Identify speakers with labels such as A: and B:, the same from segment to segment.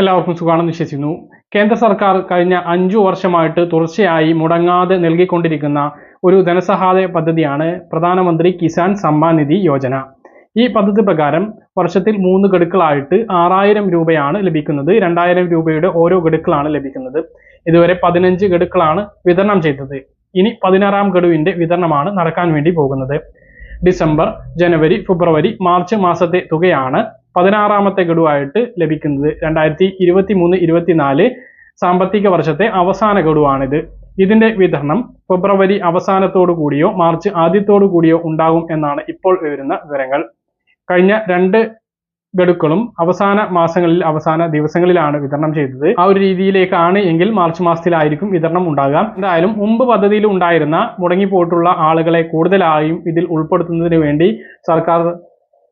A: എല്ലാവർക്കും സുഖമാണെന്ന് വിശ്വസിക്കുന്നു. കേന്ദ്ര സർക്കാർ കഴിഞ്ഞ അഞ്ചു വർഷമായിട്ട് തുടർച്ചയായി മുടങ്ങാതെ നൽകിക്കൊണ്ടിരിക്കുന്ന ഒരു ധനസഹായ പദ്ധതിയാണ് പ്രധാനമന്ത്രി കിസാൻ സമ്മാൻ നിധി യോജന. ഈ പദ്ധതി പ്രകാരം വർഷത്തിൽ മൂന്ന് ഗഡുക്കളായിട്ട് ആറായിരം രൂപയാണ് ലഭിക്കുന്നത്. രണ്ടായിരം രൂപയുടെ ഓരോ ഗഡുക്കളാണ് ലഭിക്കുന്നത്. ഇതുവരെ പതിനഞ്ച് ഗഡുക്കളാണ് വിതരണം ചെയ്തത്. ഇനി പതിനാറാം ഗഡുവിന്റെ വിതരണമാണ് നടക്കാൻ വേണ്ടി പോകുന്നത്. ഡിസംബർ ജനുവരി ഫെബ്രുവരി മാർച്ച് മാസത്തെ തുകയാണ് പതിനാറാമത്തെ ഗഡുവായിട്ട് ലഭിക്കുന്നത് രണ്ടായിരത്തി ഇരുപത്തി മൂന്ന് ഇരുപത്തിനാല് സാമ്പത്തിക വർഷത്തെ അവസാന ഗഡുവാണിത്. ഇതിന്റെ വിതരണം ഫെബ്രുവരി അവസാനത്തോടു കൂടിയോ മാർച്ച് ആദ്യത്തോടു കൂടിയോ ഉണ്ടാകും എന്നാണ് ഇപ്പോൾ വരുന്ന വിവരങ്ങൾ. കഴിഞ്ഞ രണ്ട് ഗഡുക്കളും അവസാന മാസങ്ങളിൽ അവസാന ദിവസങ്ങളിലാണ് വിതരണം ചെയ്തത്. ആ ഒരു രീതിയിലേക്കാണ് എങ്കിൽ മാർച്ച് മാസത്തിലായിരിക്കും വിതരണം ഉണ്ടാകാം. എന്തായാലും മുമ്പ് പദ്ധതിയിൽ ഉണ്ടായിരുന്ന മുടങ്ങിപ്പോയിട്ടുള്ള ആളുകളെ കൂടുതലായും ഇതിൽ ഉൾപ്പെടുത്തുന്നതിന് വേണ്ടി സർക്കാർ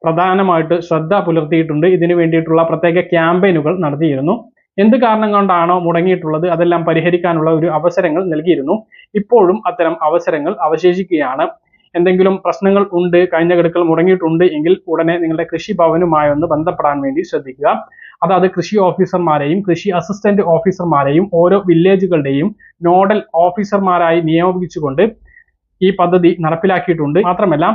A: പ്രധാനമായിട്ട് ശ്രദ്ധ പുലർത്തിയിട്ടുണ്ട്. ഇതിനു വേണ്ടിയിട്ടുള്ള പ്രത്യേക ക്യാമ്പയിനുകൾ നടത്തിയിരുന്നു. എന്ത് കാരണം കൊണ്ടാണോ മുടങ്ങിയിട്ടുള്ളത് അതെല്ലാം പരിഹരിക്കാനുള്ള ഒരു അവസരങ്ങൾ നൽകിയിരുന്നു. ഇപ്പോഴും അത്തരം അവസരങ്ങൾ അവശേഷിക്കുകയാണ്. എന്തെങ്കിലും പ്രശ്നങ്ങൾ ഉണ്ട് കഴിഞ്ഞ ഗഡുക്കൾ മുടങ്ങിയിട്ടുണ്ട് എങ്കിൽ ഉടനെ നിങ്ങളുടെ കൃഷി ഭവനുമായി ഒന്ന് ബന്ധപ്പെടാൻ വേണ്ടി ശ്രദ്ധിക്കുക. അതായത് കൃഷി ഓഫീസർമാരെയും കൃഷി അസിസ്റ്റന്റ് ഓഫീസർമാരെയും ഓരോ വില്ലേജുകളുടെയും നോഡൽ ഓഫീസർമാരായി നിയോഗിച്ചുകൊണ്ട് ഈ പദ്ധതി നടപ്പിലാക്കിയിട്ടുണ്ട്. മാത്രമല്ല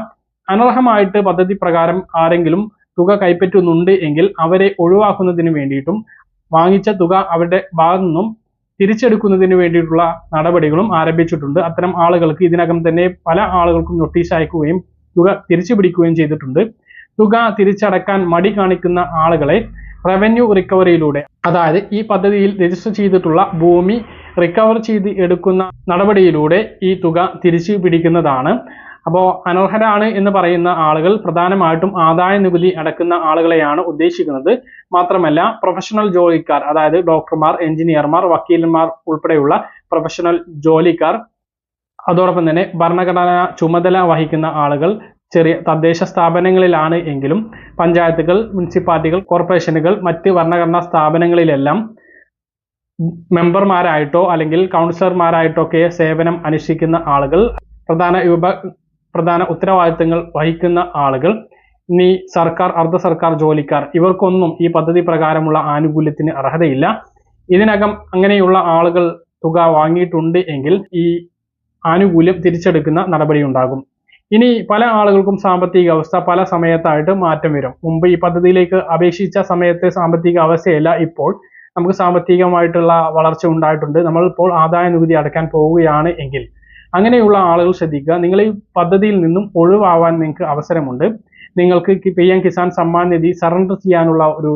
A: അനർഹമായിട്ട് പദ്ധതി പ്രകാരം ആരെങ്കിലും തുക കൈപ്പറ്റുന്നുണ്ട് എങ്കിൽ അവരെ ഒഴിവാക്കുന്നതിന് വേണ്ടിയിട്ടും വാങ്ങിച്ച തുക അവരുടെ ഭാഗത്തു നിന്നും തിരിച്ചെടുക്കുന്നതിന് വേണ്ടിയിട്ടുള്ള നടപടികളും ആരംഭിച്ചിട്ടുണ്ട്. അത്തരം ആളുകൾക്ക് ഇതിനകം തന്നെ പല ആളുകൾക്കും നോട്ടീസ് അയക്കുകയും തുക തിരിച്ചു പിടിക്കുകയും ചെയ്തിട്ടുണ്ട്. തുക തിരിച്ചടക്കാൻ മടി കാണിക്കുന്ന ആളുകളെ റവന്യൂ റിക്കവറിയിലൂടെ അതായത് ഈ പദ്ധതിയിൽ രജിസ്റ്റർ ചെയ്തിട്ടുള്ള ഭൂമി റിക്കവർ ചെയ്ത് എടുക്കുന്ന നടപടിയിലൂടെ ഈ തുക തിരിച്ചു പിടിക്കുന്നതാണ് അപ്പോൾ അനർഹരാണ് എന്ന് പറയുന്ന ആളുകൾ പ്രധാനമായിട്ടും ആദായ നികുതി അടക്കുന്ന ആളുകളെയാണ് ഉദ്ദേശിക്കുന്നത്. മാത്രമല്ല പ്രൊഫഷണൽ ജോലിക്കാർ അതായത് ഡോക്ടർമാർ എഞ്ചിനീയർമാർ വക്കീലന്മാർ ഉൾപ്പെടെയുള്ള പ്രൊഫഷണൽ ജോലിക്കാർ അതോടൊപ്പം തന്നെ ഭരണഘടനാ ചുമതല വഹിക്കുന്ന ആളുകൾ ചെറിയ തദ്ദേശ സ്ഥാപനങ്ങളിലാണ് എങ്കിലും പഞ്ചായത്തുകൾ മുനിസിപ്പാലിറ്റികൾ കോർപ്പറേഷനുകൾ മറ്റ് ഭരണഘടനാ സ്ഥാപനങ്ങളിലെല്ലാം മെമ്പർമാരായിട്ടോ അല്ലെങ്കിൽ കൗൺസിലർമാരായിട്ടോ ഒക്കെ സേവനം അനുഷ്ഠിക്കുന്ന ആളുകൾ. പ്രധാന വിഭ പ്രധാന ഉത്തരവാദിത്തങ്ങൾ വഹിക്കുന്ന ആളുകൾ ഇനി സർക്കാർ അർദ്ധ സർക്കാർ ജോലിക്കാർ ഇവർക്കൊന്നും ഈ പദ്ധതി പ്രകാരമുള്ള ആനുകൂല്യത്തിന് അർഹതയില്ല. ഇതിനകം അങ്ങനെയുള്ള ആളുകൾ തുക വാങ്ങിയിട്ടുണ്ട് എങ്കിൽ ഈ ആനുകൂല്യം തിരിച്ചെടുക്കുന്ന നടപടി ഉണ്ടാകും ഇനി പല ആളുകൾക്കും സാമ്പത്തിക അവസ്ഥ പല സമയത്തായിട്ട് മാറ്റം വരും. മുമ്പ് ഈ പദ്ധതിയിലേക്ക് അപേക്ഷിച്ച സമയത്തെ സാമ്പത്തിക അവസ്ഥയല്ല ഇപ്പോൾ നമുക്ക് സാമ്പത്തികമായിട്ടുള്ള വളർച്ച ഉണ്ടായിട്ടുണ്ട്. നമ്മൾ ഇപ്പോൾ ആദായ നികുതി അടയ്ക്കാൻ പോവുകയാണ് എങ്കിൽ അങ്ങനെയുള്ള ആളുകൾ ശ്രദ്ധിക്കുക. നിങ്ങൾ ഈ പദ്ധതിയിൽ നിന്നും ഒഴിവാവാൻ നിങ്ങൾക്ക് അവസരമുണ്ട്. നിങ്ങൾക്ക് P M Kisan Samman Nidhi surrender ചെയ്യാനുള്ള ഒരു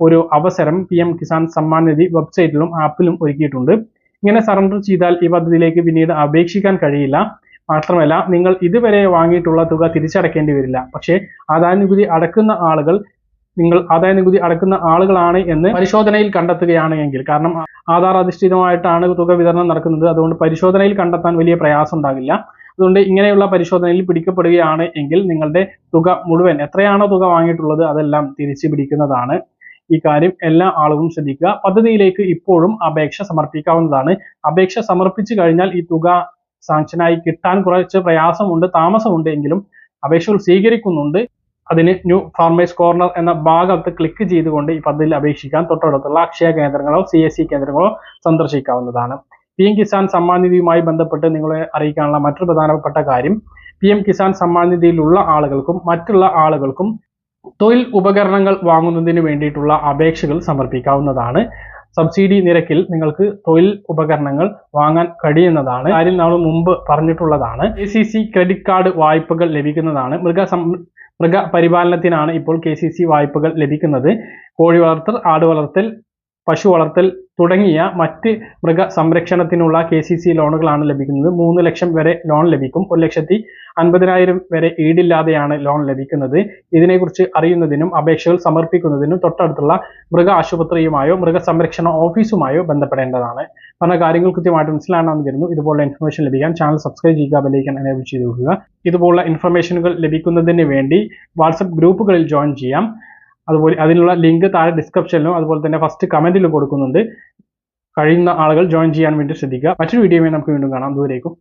A: ഒരു അവസരം പി എം കിസാൻ സമ്മാൻ നിധി വെബ്സൈറ്റിലും ആപ്പിലും ഒരുക്കിയിട്ടുണ്ട്. ഇങ്ങനെ സറണ്ടർ ചെയ്താൽ ഈ പദ്ധതിയിലേക്ക് പിന്നീട് അപേക്ഷിക്കാൻ കഴിയില്ല. മാത്രമല്ല നിങ്ങൾ ഇതുവരെ വാങ്ങിയിട്ടുള്ള തുക തിരിച്ചടക്കേണ്ടി വരില്ല. പക്ഷേ ആദായനികുതി അടക്കുന്ന ആളുകൾ നിങ്ങൾ ആദായ നികുതി അടക്കുന്ന ആളുകളാണ് എന്ന് പരിശോധനയിൽ കണ്ടെത്തുകയാണ് എങ്കിൽ. കാരണം ആധാർ അധിഷ്ഠിതമായിട്ടാണ് തുക വിതരണം നടക്കുന്നത്. അതുകൊണ്ട് പരിശോധനയിൽ കണ്ടെത്താൻ വലിയ പ്രയാസം ഉണ്ടാകില്ല. അതുകൊണ്ട് ഇങ്ങനെയുള്ള പരിശോധനയിൽ പിടിക്കപ്പെടുകയാണ് എങ്കിൽ നിങ്ങളുടെ തുക മുഴുവൻ എത്രയാണോ തുക വാങ്ങിയിട്ടുള്ളത് അതെല്ലാം തിരിച്ചു പിടിക്കുന്നതാണ് ഈ കാര്യം. എല്ലാ ആളുകളും ശ്രദ്ധിക്കുക. പദ്ധതിയിലേക്ക് ഇപ്പോഴും അപേക്ഷ സമർപ്പിക്കാവുന്നതാണ്. അപേക്ഷ സമർപ്പിച്ചു കഴിഞ്ഞാൽ ഈ തുക സാങ്ഷനായി കിട്ടാൻ കുറച്ച് പ്രയാസമുണ്ട് താമസമുണ്ട് എങ്കിലും അപേക്ഷകൾ സ്വീകരിക്കുന്നുണ്ട്. അതിന് ന്യൂ ഫാർമേഴ്സ് കോർണർ എന്ന ഭാഗത്ത് ക്ലിക്ക് ചെയ്തുകൊണ്ട് ഈ പദ്ധതിയിൽ അപേക്ഷിക്കാൻ തൊട്ടടുത്തുള്ള അക്ഷയ കേന്ദ്രങ്ങളോ സി എസ് സി കേന്ദ്രങ്ങളോ സന്ദർശിക്കാവുന്നതാണ്. പി എം കിസാൻ സമ്മാൻ നിധിയുമായി ബന്ധപ്പെട്ട് നിങ്ങളെ അറിയിക്കാനുള്ള മറ്റൊരു പ്രധാനപ്പെട്ട കാര്യം പി എം കിസാൻ സമ്മാൻ നിധിയിലുള്ള ആളുകൾക്കും മറ്റുള്ള ആളുകൾക്കും തൊഴിൽ ഉപകരണങ്ങൾ വാങ്ങുന്നതിന് വേണ്ടിയിട്ടുള്ള അപേക്ഷകൾ സമർപ്പിക്കാവുന്നതാണ്. സബ്സിഡി നിരക്കിൽ നിങ്ങൾക്ക് തൊഴിൽ ഉപകരണങ്ങൾ വാങ്ങാൻ കഴിയുന്നതാണ്. കാര്യം നമ്മൾ മുമ്പ് പറഞ്ഞിട്ടുള്ളതാണ്. A C C credit card വായ്പകൾ ലഭിക്കുന്നതാണ്. മൃഗ മൃഗപരിപാലനത്തിനാണ് ഇപ്പോൾ കെ വായ്പകൾ ലഭിക്കുന്നത്. കോഴി വളർത്തൽ ആട് വളർത്തൽ പശു വളർത്തൽ തുടങ്ങിയ മറ്റ് മൃഗ സംരക്ഷണത്തിനുള്ള കെ സി സി ലോണുകളാണ് ലഭിക്കുന്നത്. മൂന്ന് ലക്ഷം വരെ ലോൺ ലഭിക്കും. ഒരു ലക്ഷത്തി അൻപതിനായിരം വരെ ഈടില്ലാതെയാണ് ലോൺ ലഭിക്കുന്നത്. ഇതിനെക്കുറിച്ച് അറിയുന്നതിനും അപേക്ഷകൾ സമർപ്പിക്കുന്നതിനും തൊട്ടടുത്തുള്ള മൃഗ ആശുപത്രിയുമായോ മൃഗസംരക്ഷണ ഓഫീസുമായോ ബന്ധപ്പെടേണ്ടതാണ്. പറഞ്ഞ കാര്യങ്ങൾ കൃത്യമായിട്ട് മനസ്സിലാണെന്ന് കരുതുന്നു. ഇതുപോലുള്ള ഇൻഫർമേഷൻ ലഭിക്കാൻ ചാനൽ സബ്സ്ക്രൈബ് ചെയ്യുക ബലിക്കാൻ എനേബിൾ ചെയ്ത് നോക്കുക ഇതുപോലുള്ള ഇൻഫർമേഷനുകൾ ലഭിക്കുന്നതിന് വേണ്ടി വാട്സപ്പ് ഗ്രൂപ്പുകളിൽ ജോയിൻ ചെയ്യാം. അതുപോലെ അതിനുള്ള ലിങ്ക് താഴെ ഡിസ്ക്രിപ്ഷനിലും അതുപോലെ തന്നെ ഫസ്റ്റ് കമന്റിലും കൊടുക്കുന്നുണ്ട്. കഴിയുന്ന ആളുകൾ ജോയിൻ ചെയ്യാൻ വേണ്ടി ശ്രദ്ധിക്കുക. മറ്റൊരു വീഡിയോയുമായി നമുക്ക് വീണ്ടും കാണാം. ദൂരേക്കും